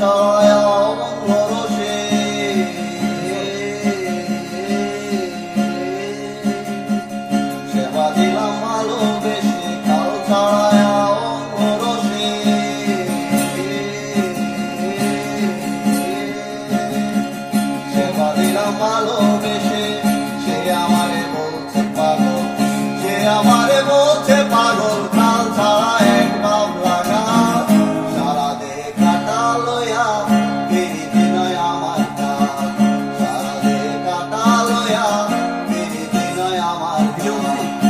ছায়া পরশে সেবা দিলাম ভালোবেসে কাল ছায়া পরশে সেবা দিলাম ভালোবেসে Lord.